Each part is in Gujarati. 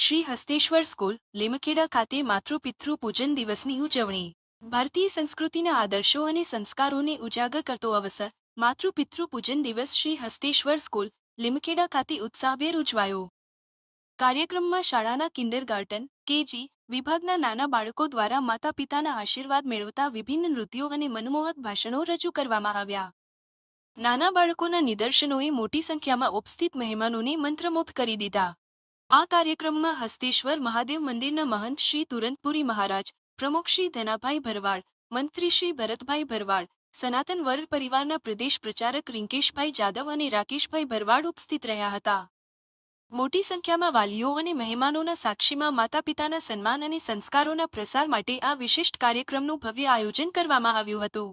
શ્રી હસ્તેશ્વર સ્કૂલ, લીમખેડા ખાતે માતૃપિતૃ પૂજન દિવસની ઉજવણી. ભારતીય સંસ્કૃતિના આદર્શો અને સંસ્કારોને ઉજાગર કરતો અવસર, માતૃપિતૃ પૂજન દિવસ શ્રી હસ્તેશ્વર સ્કૂલ, લીમખેડા ખાતે ઉત્સાહભેર ઉજવાયો. કાર્યક્રમમાં શાળાના કિન્ડરગાર્ટન, કેજી, વિભાગના નાના બાળકો દ્વારા માતા પિતાના આશીર્વાદ મેળવતા વિભિન્ન નૃત્યો અને મનમોહક ભાષણો રજૂ કરવામાં આવ્યા. નાના બાળકોના નિદર્શનોએ મોટી સંખ્યામાં ઉપસ્થિત મહેમાનોને મંત્રમુગ્ધ કરી દીધા. આ કાર્યક્રમમાં હસ્તેશ્વર મહાદેવ મંદિરના મહંત શ્રી તુરંતપુરી મહારાજ, પ્રમુખ શ્રી ધનાભાઈ ભરવાડ, મંત્રી શ્રી ભરતભાઈ ભરવાડ, સનાતન વર્ગ પરિવારના પ્રદેશ પ્રચારક રિંકેશભાઈ જાદવ અને રાકેશભાઈ ભરવાડ ઉપસ્થિત રહ્યા હતા. મોટી સંખ્યામાં વાલીઓ અને મહેમાનોના સાક્ષીમાં માતા પિતાના સન્માન અને સંસ્કારોના પ્રસાર માટે આ વિશિષ્ટ કાર્યક્રમનું ભવ્ય આયોજન કરવામાં આવ્યું હતું.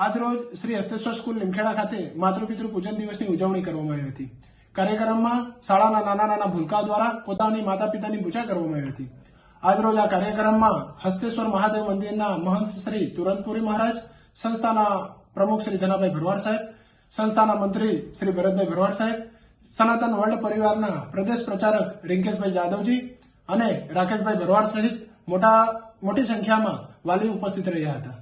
આજરોજ શ્રી હસ્તેશ્વર સ્કૂલ લીમખેડા ખાતે માતૃપિતૃ પૂજન દિવસની ઉજવણી કરવામાં આવી હતી. કાર્યક્રમમાં શાળાના નાના નાના ભૂલકાઓ દ્વારા પોતાની માતા પિતાની પૂજા કરવામાં આવી હતી. આજરોજ આ કાર્યક્રમમાં હસ્તેશ્વર મહાદેવ મંદિરના મહંત શ્રી તુરંતપુરી મહારાજ, સંસ્થાના પ્રમુખ શ્રી ધનાભાઈ ભરવાડ સાહેબ, સંસ્થાના મંત્રી શ્રી ભરતભાઈ ભરવાડ સાહેબ, સનાતન વર્લ્ડ પરિવારના પ્રદેશ પ્રચારક રિંકેશભાઈ જાદવજી અને રાકેશભાઈ ભરવાડ સહિત મોટા, મોટી સંખ્યામાં વાલી ઉપસ્થિત રહ્યા હતા.